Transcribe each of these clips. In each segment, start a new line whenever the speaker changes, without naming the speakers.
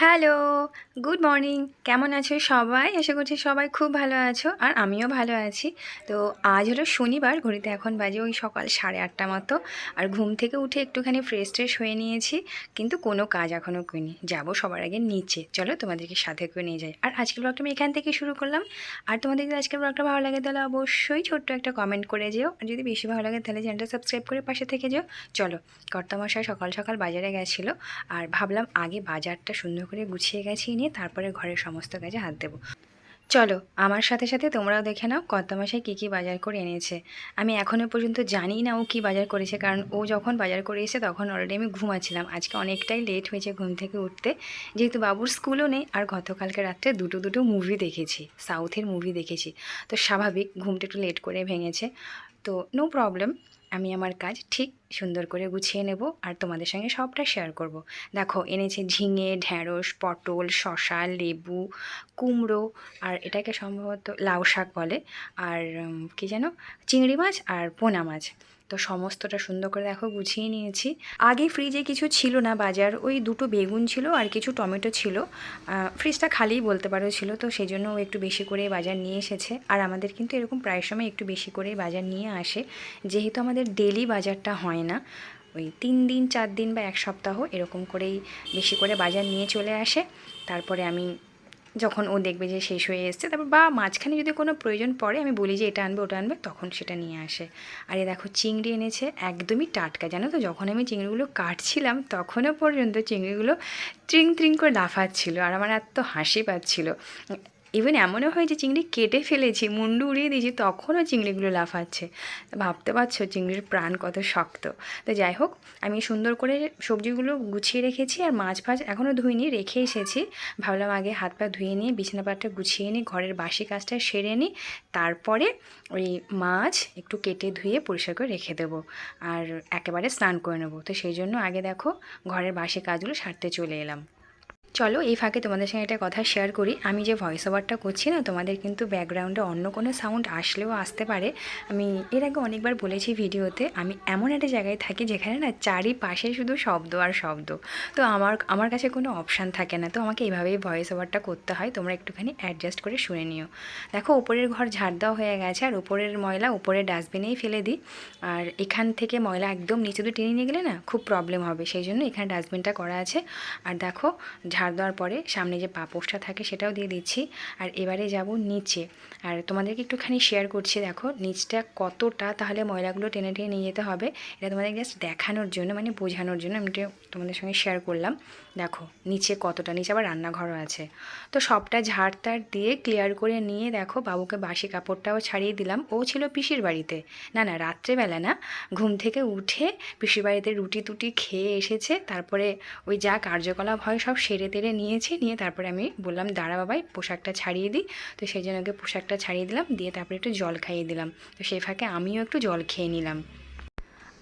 Hello, good morning. কেমন আছো সবাই? আশা করছি সবাই খুব ভালো আছো আর আমিও ভালো আছি। তো আজ হলো শনিবার, ঘড়িতে এখন বাজে ওই সকাল সাড়ে আটটা মতো। আর ঘুম থেকে উঠে একটুখানি ফ্রেশ ট্রেশ হয়ে নিয়েছি, কিন্তু কোনো কাজ এখনও করিনি। যাব সবার আগে নিচে। চলো তোমাদেরকে সাথে করে নিয়ে যাই। আর আজকের ব্লগটা আমি এখান থেকে শুরু করলাম। আর তোমাদের যদি আজকের ব্লগটা ভালো লাগে তাহলে অবশ্যই ছোট্ট একটা কমেন্ট করে যেও। আর যদি বেশি ভালো লাগে তাহলে চ্যানেলটা সাবস্ক্রাইব করে পাশে থেকে যেও। চলো, কর্তামশাই সকাল সকাল বাজারে গেছিল। আর ভাবলাম আগে বাজারটা সুন্দর করে গুছিয়ে গেছি নিয়ে তারপরে ঘরের সমস্ত কাজে হাত দেবো। চলো, আমার সাথে সাথে তোমরাও দেখে নাও কর্তামশাই কী কী বাজার করে এনেছে। আমি এখনও পর্যন্ত জানি না ও কী বাজার করেছে, কারণ ও যখন বাজার করে এসে তখন অলরেডি আমি ঘুমাচ্ছিলাম। আজকে অনেকটাই লেট হয়েছে ঘুম থেকে উঠতে। যেহেতু বাবুর স্কুলও নেই, আর গতকালকে রাত্রে দুটো দুটো মুভি দেখেছি সাউথের মুভি দেখেছি। তো স্বাভাবিক, ঘুমটা একটু লেট করে ভেঙেছে। তো নো প্রবলেম আমি আমার কাজ ঠিক সুন্দর করে গুছিয়ে নেব আর তোমাদের সঙ্গে সবটা শেয়ার করব। দেখো, এনেছে ঝিঙে ঢ্যাঁড়স পটল শশা লেবু, কুমড়ো আর এটাকে সম্ভবত লাউ শাক বলে। আর কি যেন? চিংড়ি মাছ আর পোনা মাছ। তো সমস্তটা সুন্দর করে দেখো গুছিয়ে নিয়েছি। আগে ফ্রিজে কিছু ছিল না, বাজার ওই দুটো বেগুন ছিল আর কিছু টমেটো ছিল। ফ্রিজটা খালিই বলতে পারো ছিল, তো সেই জন্য ও একটু বেশি করে বাজার নিয়ে এসেছে। আর আমাদের কিন্তু এরকম প্রায় সময় একটু বেশি করে বাজার নিয়ে আসে। যেহেতু আমাদের ডেলি বাজারটা হয় না, ওই তিন দিন, চার দিন বা এক সপ্তাহ এরকম করেই বেশি করে বাজার নিয়ে চলে আসে। তারপরে আমি যখন ও দেখবে যে শেষ হয়ে এসছে, তারপর বা মাঝখানে যদি কোনো প্রয়োজন পড়ে, আমি বলি যে এটা আনবে, ওটা আনবে, তখন সেটা নিয়ে আসে। আর এ দেখো, চিংড়ি এনেছে একদমই টাটকা, জানো তো? যখন আমি চিংড়িগুলো কাটছিলাম, তখনও পর্যন্ত চিংড়িগুলো ট্রিং ত্রিং করে লাফাচ্ছিল আর আমার এত হাসি পাচ্ছিল। ইভেন এমনও হয় যে চিংড়ি কেটে ফেলেছি, মুন্ডু উড়িয়ে দিয়েছি, তখনও চিংড়িগুলো লাফাচ্ছে। ভাবতে পারছ, চিংড়ির প্রাণ কত শক্ত। তো যাই হোক, আমি সুন্দর করে সবজিগুলো গুছিয়ে রেখেছি আর মাছ ফাছ এখনও ধুইনি, রেখে এসেছি। ভাবলাম আগে হাত পা ধুয়ে নিয়ে বিছানা পাটটা গুছিয়ে নিই, ঘরের বাসি কাজটা সেরে নিই, তারপরে ওই মাছ একটু কেটে ধুয়ে পরিষ্কার করে রেখে দেবো আর একেবারে স্নান করে নেব। তো সেই জন্য আগে দেখো, ঘরের বাসি কাজগুলো সারতে চলে এলাম। চলো এই ফাঁকে তোমাদের সঙ্গে একটা কথা শেয়ার করি। আমি যে ভয়েস ওভারটা করছি না, তোমাদের কিন্তু ব্যাকগ্রাউন্ডে অন্য কোনো সাউন্ড আসলেও আসতে পারে। আমি এর আগে অনেকবার বলেছি ভিডিওতে, আমি এমন একটা জায়গায় থাকি যেখানে না চারিপাশে শুধু শব্দ আর শব্দ। তো আমার আমার কাছে কোনো অপশান থাকে না। তো আমাকে এইভাবেই ভয়েস ওভারটা করতে হয়। তোমরা একটুখানি অ্যাডজাস্ট করে শুনে নিও। দেখো, ওপরের ঘর ঝাড় দেওয়া হয়ে গেছে, আর উপরের ময়লা উপরের ডাস্টবিনেই ফেলে দিই। আর এখান থেকে ময়লা একদম নিচে তো টেনে নিয়ে গেলে না খুব প্রবলেম হবে। সেই জন্য এখানে ডাস্টবিনটা করা আছে। আর দেখো ঝাড় দেওয়ার পরে সামনে যে পাপোশটা থাকে সেটাও দিয়ে দিচ্ছি। আর এবারে যাব নিচে। আর তোমাদেরকে একটুখানি শেয়ার করছি, দেখো নিচটা কতটা তাহলে ময়লাগুলো টেনে টেনে নিয়ে যেতে হবে, এটা তোমাদের জাস্ট দেখানোর জন্য মানে বোঝানোর জন্য আমি তোমাদের সঙ্গে শেয়ার করলাম। দেখো, নিচে কতটা? নিচে আবার রান্নাঘরও আছে। তো সবটা ঝাড় টাড় দিয়ে ক্লিয়ার করে নিয়ে দেখো, বাবুকে বাসি কাপড়টাও ছাড়িয়ে দিলাম। ও ছিল পিসির বাড়িতে। না না, রাত্রেবেলা না। ঘুম থেকে উঠে পিসির বাড়িতে রুটি টুটি খেয়ে এসেছে। তারপরে ওই যা কার্যকলাপ হয় সব সেরে তেরে নিয়েছে। নিয়ে তারপরে আমি বললাম, দাঁড়া বাবাই, পোশাকটা ছাড়িয়ে দিই। তো সেই জন্য ওকে পোশাকটা ছাড়িয়ে দিলাম। দিয়ে তারপরে একটু জল খাইয়ে দিলাম। তো সেই ফাঁকে আমিও একটু জল খেয়ে নিলাম।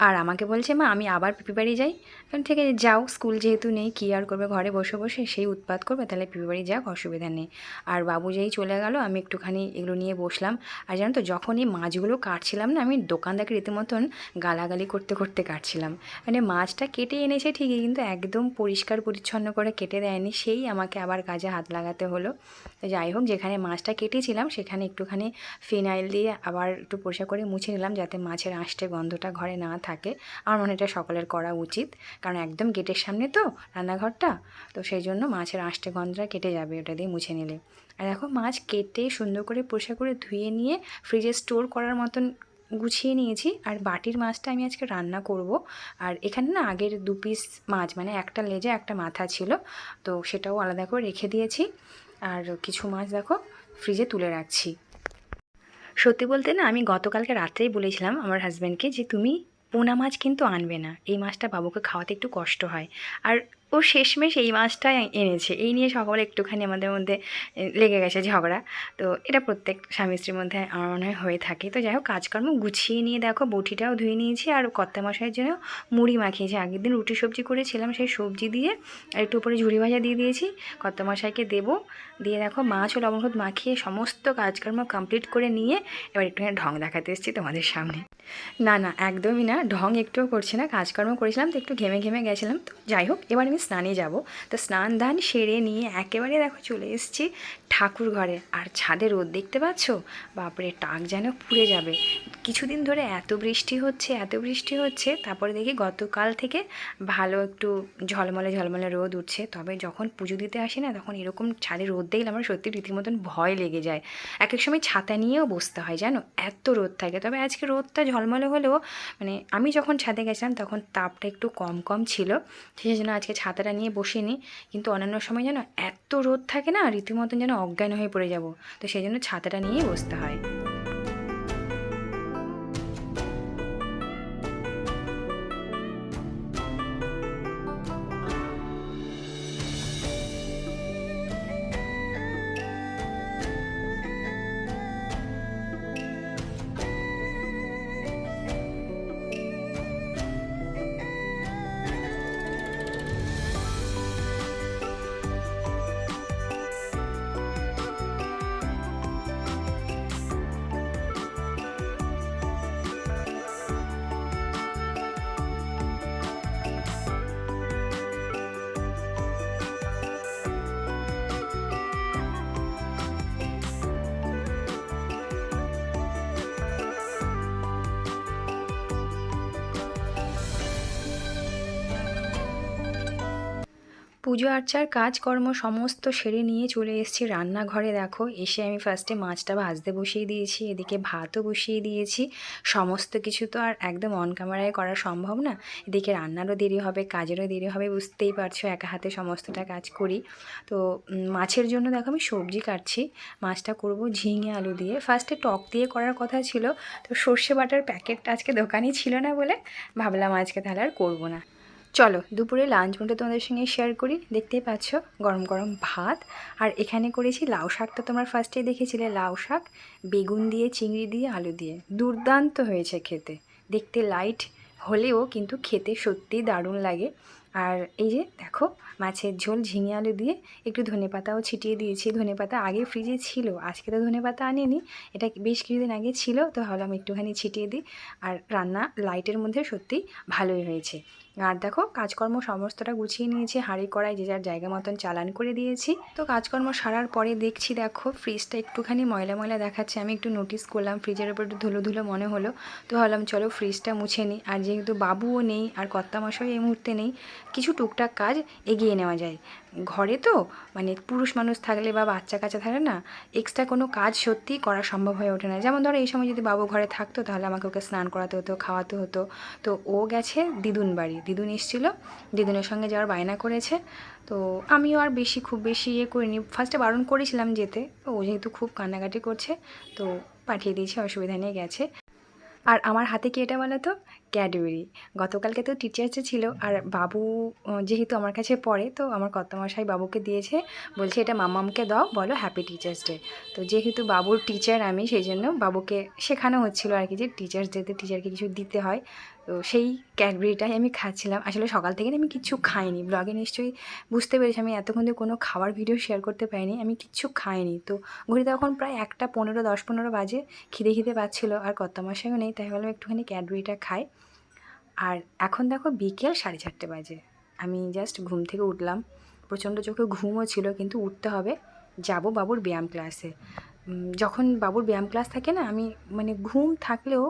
আর আমাকে বলছে, মা, আমি আবার পিপি বাড়ি যাই। কারণ থেকে যাও, স্কুল যেহেতু নেই, কী আর করবে? ঘরে বসে বসে সেই উৎপাত করবে, তাহলে পিপি বাড়ি যাক, অসুবিধা নেই। আর বাবু যেই চলে গেল, আমি একটুখানি এগুলো নিয়ে বসলাম। আর জানো তো যখন এই মাছগুলো কাটছিলাম না, আমি দোকানদারকে রীতিমতন গালাগালি করতে করতে কাটছিলাম। মানে মাছটা কেটে এনেছে ঠিকই, কিন্তু একদম পরিষ্কার পরিচ্ছন্ন করে কেটে দেয়নি, সেই আমাকে আবার কাজে হাত লাগাতে হলো। যাই হোক, যেখানে মাছটা কেটেছিলাম, সেখানে একটুখানি ফিনাইল দিয়ে আবার একটু পরিষ্কার করে মুছে নিলাম, যাতে মাছের আঁশটে গন্ধটা ঘরে না থাকে। আমার মনে এটা সকলের করা উচিত। কারণ একদম গেটের সামনে তো রান্নাঘরটা। তো সেই জন্য মাছের আঁশটে গন্ধটা কেটে যাবে ওটা দিয়ে মুছে নিলে। আর দেখো মাছ কেটে সুন্দর করে পরিষ্কার করে ধুয়ে নিয়ে ফ্রিজে স্টোর করার মতন গুছিয়ে নিয়েছি। আর বাটির মাছটা আমি আজকে রান্না করব। আর এখানে না আগের দু পিস মাছ মানে একটা লেজে একটা মাথা ছিল। তো সেটাও আলাদা করে রেখে দিয়েছি। আর কিছু মাছ দেখো ফ্রিজে তুলে রাখছি। সত্যি বলতে না আমি গতকালকে রাত্রেই বলেছিলাম আমার হাজব্যান্ডকে যে, তুমি পোনা মাছ কিন্তু আনবে না। এই মাছটা বাবুকে খাওয়াতে একটু কষ্ট হয়। আর ও শেষমেশ এই মাছটাই এনেছে। এই নিয়ে সকলে একটুখানি আমাদের মধ্যে লেগে গেছে ঝগড়া। তো এটা প্রত্যেক স্বামী স্ত্রীর মধ্যে আমার মনে হয় হয়ে থাকে। তো যাই হোক, কাজকর্ম গুছিয়ে নিয়ে দেখো, বটিটাও ধুয়ে নিয়েছি আর কর্তা মশাইয়ের জন্য মুড়ি মাখিয়েছি। আগের দিন রুটি সবজি করেছিলাম সেই সবজি দিয়ে আর একটু উপরে ঝুড়ি ভাজা দিয়ে দিয়েছি। কর্তা মশাইকে দেবো। দিয়ে দেখো, মাছ ও লবণ মাখিয়ে সমস্ত কাজকর্ম কমপ্লিট করে নিয়ে এবার একটুখানি ঢং দেখাতে এসেছি তোমাদের সামনে। না না, একদমই না। ঢং একটুও করছে না, কাজকর্ম করেছিলাম তো একটু ঘেমে ঘেমে গেছিলাম। তো যাই হোক, এবার আমি স্নানে যাব। তো স্নান দান সেরে নিয়ে একেবারে দেখো চলে এসেছি ঠাকুর ঘরে। আর ছাদে রোদ দেখতে পাচ্ছ? বাপরে, টাক যেন পুড়ে যাবে। কিছুদিন ধরে এত বৃষ্টি হচ্ছে, এত বৃষ্টি হচ্ছে, তারপরে দেখি গতকাল থেকে ভালো একটু ঝলমলে ঝলমলে রোদ উঠছে। তবে যখন পুজো দিতে আসি না, তখন এরকম ছাদে রোদ দেখলে আমার সত্যি রীতিমতন ভয় লেগে যায়। এক এক সময় ছাতা নিয়েও বসতে হয়, জানো? এত রোদ থাকে। তবে আজকে রোদটা ঝলমলে হলেও মানে আমি যখন ছাদে গেছিলাম, তখন তাপটা একটু কম কম ছিল। সেই জন্য আজকে ছাতাটা নিয়ে বসিনি। কিন্তু অন্যান্য সময় যেন এত রোদ থাকে না, রীতিমতন যেন অজ্ঞান হয়ে পড়ে যাব। তো সেই জন্য ছাতাটা নিয়েই বসতে হয়। পুজো আর্চার কাজকর্ম সমস্ত সেরে নিয়ে চলে এসেছি রান্নাঘরে। দেখো, এসে আমি ফার্স্টে মাছটা ভাজতে বসিয়ে দিয়েছি, এদিকে ভাতও বসিয়ে দিয়েছি। সমস্ত কিছু তো আর একদম অন ক্যামেরায় করা সম্ভব না। এদিকে রান্নারও দেরি হবে, কাজেরও দেরি হবে, বুঝতেই পারছ, একা হাতে সমস্তটা কাজ করি। তো মাছের জন্য দেখো আমি সবজি কাটছি। মাছটা করব ঝিঙে আলু দিয়ে। ফার্স্টে টক দিয়ে করার কথা ছিল, তো সর্ষে বাটার প্যাকেটটা আজকে দোকানেই ছিল না বলে ভাবলাম আজকে তাহলে আর করব না। চলো, দুপুরে লাঞ্চ মেনুটা তোমাদের সঙ্গে শেয়ার করি। দেখতেই পাচ্ছ, গরম গরম ভাত। আর এখানে করেছি লাউ শাকটা তোমরা ফার্স্টেই দেখেছিলে লাউ শাক, বেগুন দিয়ে, চিংড়ি দিয়ে, আলু দিয়ে। দুর্দান্ত হয়েছে খেতে। দেখতে লাইট হলেও কিন্তু খেতে সত্যিই দারুণ লাগে। আর এই যে দেখো, মাছের ঝোল, ঝিঙে আলু দিয়ে একটু ধনে পাতাও ছিটিয়ে দিয়েছি। ধনে পাতা আগে ফ্রিজে ছিল, আজকে তো ধনে পাতা আনিনি। এটা বেশ কিছুদিন আগে ছিল, তো ভাবলাম একটুখানি ছিটিয়ে দিই। আর রান্না লাইটের মধ্যে সত্যি ভালোই হয়েছে। আর দেখো, কাজকর্ম সমস্তটা গুছিয়ে নিয়েছি, হাঁড়ি কড়াই যে যার জায়গা মতন চালান করে দিয়েছি। তো কাজকর্ম সারার পরে দেখছি দেখো ফ্রিজটা একটুখানি ময়লা ময়লা দেখাচ্ছে। আমি একটু নোটিস করলাম ফ্রিজের উপর একটু ধুলো ধুলো মনে হলো। তো ভাবলাম, চলো ফ্রিজটা মুছে নিই। আর যেহেতু বাবুও নেই, আর কর্তামশাই এই মুহূর্তে নেই, কিছু টুকটাক কাজ এগিয়ে নেওয়া যায়। ঘরে তো মানে পুরুষ মানুষ থাকলে বা বাচ্চা কাচ্চা থাকলে না এক্সট্রা কোনো কাজ সত্যিই করা সম্ভব হয়ে ওঠে না। যেমন ধরো, এই সময় যদি বাবু ঘরে থাকতো, তাহলে আমাকে ওকে স্নান করাতে হতো, খাওয়াতে হতো। তো ও গেছে দিদুন বাড়ি দিদুন এসেছিল দিদুনের সঙ্গে যাওয়ার বায়না করেছে। তো আমিও আর বেশি, খুব বেশি ইয়ে করিনি। ফার্স্টে বারণ করেছিলাম যেতে। ও যেহেতু খুব কান্নাকাটি করছে, তো পাঠিয়ে দিয়েছি, অসুবিধা নিয়ে গেছে। আর আমার হাতে কি এটা বলো তো? ক্যাডবেরি গতকালকে তো টিচার্সে ছিল আর বাবু যেহেতু আমার কাছে পড়ে তো আমার কর্তামশাই বাবুকে দিয়েছে বলছে এটা মামামকে দাও বলো হ্যাপি টিচার্স ডে তো যেহেতু বাবুর টিচার আমি সেই জন্য বাবুকে শেখানো হচ্ছিল আর কি যে টিচার্স ডেতে টিচারকে কিছু দিতে হয়। তো সেই ক্যাডবেরিটাই আমি খাচ্ছিলাম। আসলে সকাল থেকে আমি কিচ্ছু খাইনি। ব্লগে নিশ্চয়ই বুঝতে পেরেছি আমি এতক্ষণ ধরে কোনো খাবার ভিডিও শেয়ার করতে পারিনি আমি কিচ্ছু খাইনি। তো ঘড়িতে তখন প্রায় একটা পনেরো দশ পনেরো বাজে খিদে খিদে পাচ্ছিলো আর কর্তামশাইও নেই তাই ভাবলাম একটুখানি ক্যাডবেরিটা খাই। আর এখন দেখো বিকেল সাড়ে চারটে বাজে। আমি জাস্ট ঘুম থেকে উঠলাম। প্রচণ্ড চোখে ঘুমও ছিল, কিন্তু উঠতে হবে। যাব বাবুর ব্যায়াম ক্লাসে যখন বাবুর ব্যায়াম ক্লাস থাকে না, আমি মানে ঘুম থাকলেও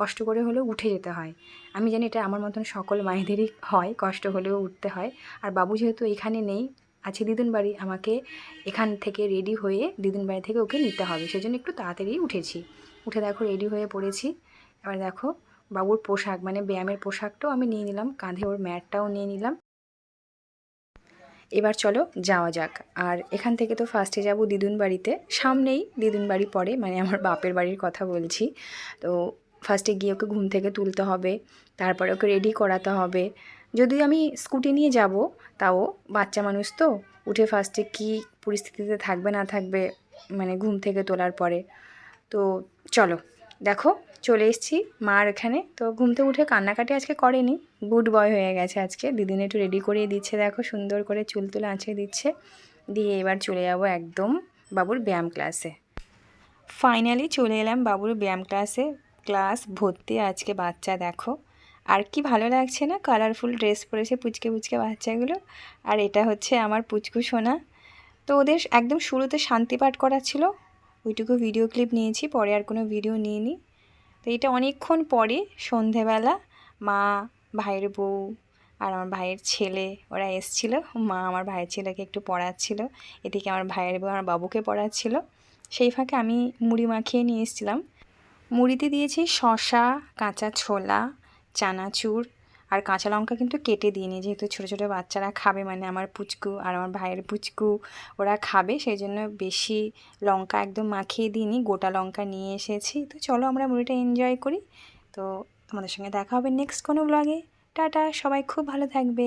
কষ্ট করে হলেও উঠে যেতে হয়। আমি জানি এটা আমার মতন সকল মায়েদেরই হয়, কষ্ট হলেও উঠতে হয়। আর বাবু যেহেতু এখানে নেই, আছে দিদুন বাড়ি, আমাকে এখান থেকে রেডি হয়ে দিদুন বাড়ি থেকে ওকে নিতে হবে। সেজন্য একটু তাড়াতাড়ি উঠেছি। উঠে দেখো রেডি হয়ে পড়েছি। এবার দেখো বাবুর পোশাক মানে ব্যায়ামের পোশাকটাও আমি নিয়ে নিলাম, কাঁধে ওর ম্যাটটাও নিয়ে নিলাম। এবার চলো যাওয়া যাক। আর এখান থেকে তো ফার্স্টে যাব দিদুন বাড়িতে। সামনেই দিদুন বাড়ি পড়ে মানে আমার বাপের বাড়ির কথা বলছি। তো ফার্স্টে গিয়ে ওকে ঘুম থেকে তুলতে হবে, তারপরে ওকে রেডি করাতে হবে। যদি আমি স্কুটি নিয়ে যাব, তাও বাচ্চা মানুষ তো, উঠে ফার্স্টে কী পরিস্থিতিতে থাকবে না থাকবে মানে ঘুম থেকে তোলার পরে। তো চলো। দেখো, চলে এসেছি মার এখানে। তো ঘুম থেকে উঠে কান্নাকাটি আজকে করেনি। গুড বয় হয়ে গেছে আজকে। দিদিন একটু রেডি করিয়ে দিচ্ছে, দেখো, সুন্দর করে চুল তুলে আঁচড়ে দিচ্ছে। দিয়ে এবার চলে যাব একদম বাবুর ব্যায়াম ক্লাসে ফাইনালি চলে এলাম বাবুর ব্যায়াম ক্লাসে ক্লাস ভর্তি আজকে বাচ্চা, দেখো। আর কি ভালো লাগছে না? কালারফুল ড্রেস পরেছে পুচকে পুচকে বাচ্চাগুলো। আর এটা হচ্ছে আমার পুচকু সোনা। তো ওদের একদম শুরুতে শান্তি পাঠ করা ছিল ওইটুকু ভিডিও ক্লিপ নিয়েছি, পরে আর কোনো ভিডিও নিইনি। তো এটা অনেকক্ষণ পরে সন্ধেবেলা মা, ভাইয়ের বউ আর আমার ভাইয়ের ছেলে, ওরা এসছিল। মা আমার ভাইয়ের ছেলেকে একটু পড়াচ্ছিল, এদিকে আমার ভাইয়ের বউ আমার বাবুকে পড়াচ্ছিল। সেই ফাঁকে আমি মুড়ি মাখিয়ে নিয়ে এসেছিলাম। মুড়িতে দিয়েছি শশা কাঁচা ছোলা, চানাচুর আর কাঁচা লঙ্কা কিন্তু কেটে দিইনি, যেহেতু ছোটো ছোটো বাচ্চারা খাবে মানে আমার পুচকু আর আমার ভাইয়ের পুচকু, ওরা খাবে, সেই জন্য বেশি লঙ্কা একদম মাখিয়ে দিইনি, গোটা লঙ্কা নিয়ে এসেছি। তো চলো আমরা মুড়িটা এনজয় করি। তো তোমাদের সঙ্গে দেখা হবে নেক্সট কোনো ব্লগে টাটা, সবাই খুব ভালো থাকবে।